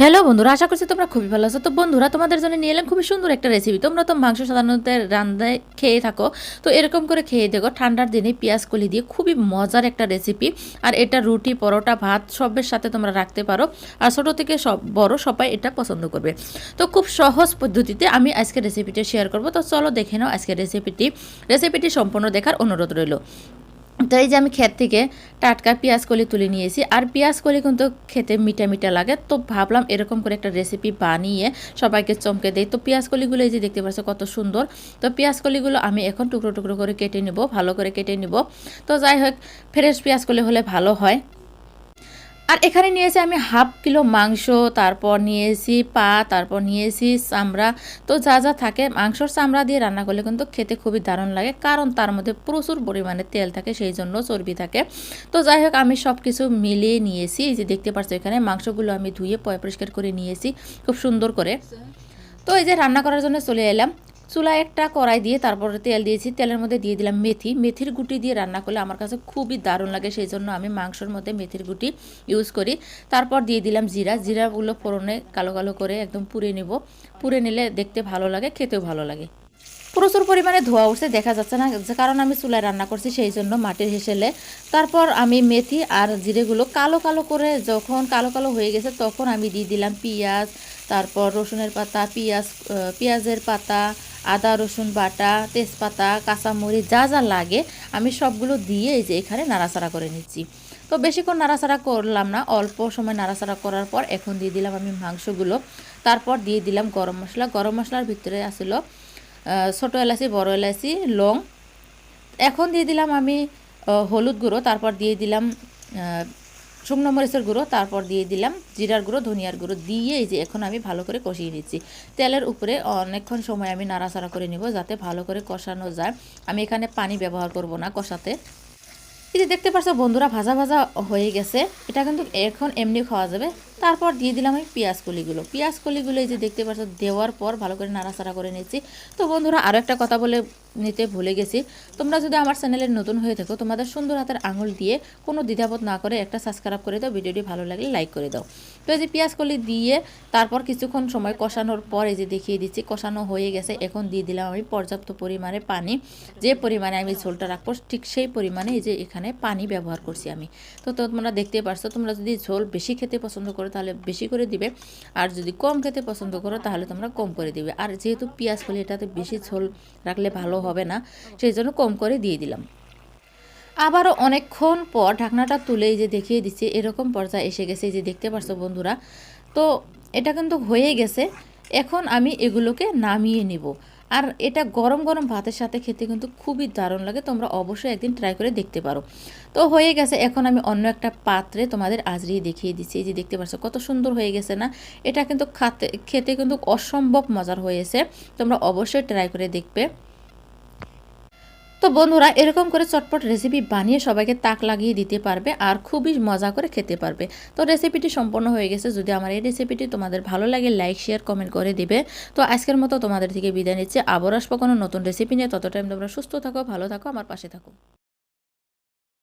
Hello বন্ধুরা, আশা করছি তোমরা খুবই ভালো আছো। তো বন্ধুরা, তোমাদের জন্য নিয়ে এলাম খুবই সুন্দর একটা রেসিপি তোমরা তো মাংস সাধারণত রান্নায় খেয়ে থাকো। তো এরকম করে খেয়ে দেখো, ঠান্ডার দিনে পেঁয়াজ কলি দিয়ে খুবই মজার একটা রেসিপি আর এটা রুটি, পরোটা, ভাত সবের সাথে তোমরা রাখতে পারো। আর ছোটো থেকে সব বড় সবাই এটা পছন্দ করবে। তো খুব সহজ পদ্ধতিতে আমি আজকে রেসিপিটা শেয়ার করব। তো চলো দেখে নাও আজকে রেসিপিটি রেসিপিটি সম্পূর্ণ দেখার অনুরোধ রইল। তো এই যে আমি ক্ষেত থেকে টাটকা পেঁয়াজ কলি তুলে নিয়েছি। আর পেঁয়াজ কলি কিন্তু খেতে মিঠা মিঠা লাগে। তো ভাবলাম এরকম করে একটা রেসিপি বানিয়ে সবাইকে চমকে দেয় তো পেঁয়াজ কলিগুলো এই যে দেখতে পাচ্ছ কত সুন্দর। তো পেঁয়াজ কলিগুলো আমি এখন টুকরো টুকরো করে কেটে নিব, ভালো করে কেটে নিব। তো যাই হোক ফ্রেশ পেঁয়াজ কলি হলে ভালো হয়। আর এখানে নিয়েছি আমি হাফ কিলো মাংস, তারপর নিয়েছি পা, তারপর নিয়েছি চামড়া। তো যা যা থাকে, মাংসর চামড়া দিয়ে রান্না করলে কিন্তু খেতে খুবই দারুণ লাগে, কারণ তার মধ্যে প্রচুর পরিমাণে তেল থাকে, সেই জন্য চর্বি থাকে। তো যাই হোক, আমি সব কিছু মিলিয়ে নিয়েছি এই যে দেখতে পাচ্ছ এখানে মাংসগুলো আমি ধুয়ে পয় পরিষ্কার করে নিয়েছি খুব সুন্দর করে। তো এই যে রান্না করার জন্য চলে এলাম। চুলায় একটা কড়াই দিয়ে তারপরে তেল দিয়েছি। তেলের মধ্যে দিয়ে দিলাম মেথি। মেথির গুটি দিয়ে রান্না করলে আমার কাছে খুবই দারুণ লাগে সেই জন্য আমি মাংসর মধ্যে মেথির গুটি ইউজ করি। তারপর দিয়ে দিলাম জিরা। জিরাগুলো ফোড়নে কালো কালো করে একদম পুড়ে নেব। পুড়ে নিলে দেখতে ভালো লাগে, খেতেও ভালো লাগে। প্রচুর পরিমাণে ধোয়া উঠছে, দেখা যাচ্ছে না কারণ আমি চুলায় রান্না করছি সেই জন্য মাটির হেসেলে। তারপর আমি মেথি আর জিরেগুলো কালো কালো করে যখন কালো কালো হয়ে গেছে, তখন আমি দিয়ে দিলাম পেঁয়াজ, তারপর রসুনের পাতা, পেঁয়াজ পেঁয়াজের পাতা আদা, রসুন বাটা, তেজপাতা, কাঁচামরিচ, যা যা লাগে আমি সবগুলো দিয়ে এই যে এখানে নাড়াচাড়া করে নিচ্ছি। তো বেশিক্ষণ নাড়াচাড়া করলাম না, অল্প সময় নাড়াচাড়া করার পর এখন দিয়ে দিলাম আমি মাংসগুলো। তারপর দিয়ে দিলাম গরম মশলা। গরম মশলার ভিতরে আসলো ছোটো এলাচি, বড় এলাচি, লং। এখন দিয়ে দিলাম আমি হলুদ গুঁড়ো। তারপর দিয়ে দিলাম শুকনো মরিচের গুঁড়ো, তারপর দিয়ে দিলাম জিরার গুঁড়ো, ধনিয়ার গুঁড়ো, দিয়ে এই যে এখন আমি ভালো করে কষিয়ে নিচ্ছি। তেলের উপরে অনেকক্ষণ সময় আমি নাড়াচাড়া করে নিব যাতে ভালো করে কষানো যায়। আমি এখানে পানি ব্যবহার করব না কষাতে। এই যে দেখতে পাচ্ছ বন্ধুরা, ভাজা ভাজা হয়ে গেছে। এটা কিন্তু এখন এমনি খাওয়া যাবে। তারপর দিয়ে দিলাম আমি পেঁয়াজ কলিগুলো। পেঁয়াজ কলিগুলো এই যে দেখতে পাচ্ছ, দেওয়ার পর ভালো করে নাড়াচাড়া করে নিচ্ছি। তো বন্ধুরা আরও একটা কথা বলে নিতে ভুলে গেছি। তোমরা যদি আমার চ্যানেলে নতুন হয়ে থাকো, তোমাদের সুন্দর হাতের আঙুল দিয়ে কোনো দ্বিধাবোধ না করে একটা সাবস্ক্রাইব করে দাও, ভিডিওটি ভালো লাগলে লাইক করে দাও। তো এই যে পেঁয়াজ কলি দিয়ে তারপর কিছুক্ষণ সময় কষানোর পর এই যে দেখিয়ে দিচ্ছি, কষানো হয়ে গেছে। এখন দিয়ে দিলাম আমি পর্যাপ্ত পরিমাণে পানি। যে পরিমাণে আমি ঝোলটা রাখব, ঠিক সেই পরিমাণে এই যে এখানে পানি ব্যবহার করছি আমি। তো তোমরা দেখতে পারছ, তোমরা যদি ঝোল বেশি খেতে পছন্দ করো তাহলে বেশি করে দিবে। আর যদি কম খেতে পছন্দ করো, তাহলে তোমরা কম করে দিবে। আর যেহেতু পেঁয়াজ কলি এটাতে বেশি ঝোল রাখলে ভালো হবে না, সেই জন্য কম করে দিয়ে দিলাম। আবারও অনেকক্ষণ পর ঢাকনাটা তুলে যে দেখিয়ে দিচ্ছি, এরকম পর্যায়ে এসে গেছে। যে দেখতে পারছ বন্ধুরা, তো এটা কিন্তু হয়ে গেছে। এখন আমি এগুলোকে নামিয়ে নিব। আর এটা গরম গরম ভাতের সাথে খেতে কিন্তু খুবই দারুণ লাগে, তোমরা অবশ্যই একদিন ট্রাই করে দেখতে পারো। তো হয়ে গেছে, এখন আমি অন্য একটা পাত্রে তোমাদের আজরিয়ে দেখিয়ে দিচ্ছি, এই যে দেখতে পাচ্ছ কত সুন্দর হয়ে গেছে না? এটা কিন্তু খাতে, খেতে কিন্তু অসম্ভব মজার হয়েছে, তোমরা অবশ্যই ট্রাই করে দেখবে। তো বন্ধুরা, এরকম করে চটপট রেসিপি বানিয়ে সবাইকে তাক লাগিয়ে দিতে পারবে আর খুবই মজা করে খেতে পারবে। তো রেসিপিটি সম্পন্ন হয়ে গেছে। যদি আমার এই রেসিপিটি তোমাদের ভালো লাগে লাইক শেয়ার কমেন্ট করে দিবে। তো আজকের মতো তোমাদের থেকে বিদায় নিচ্ছে। আবার আসব কোনো নতুন রেসিপি নিয়ে। তত টাইম তোমরা সুস্থ থাকো, ভালো থাকো, আমার পাশে থাকো।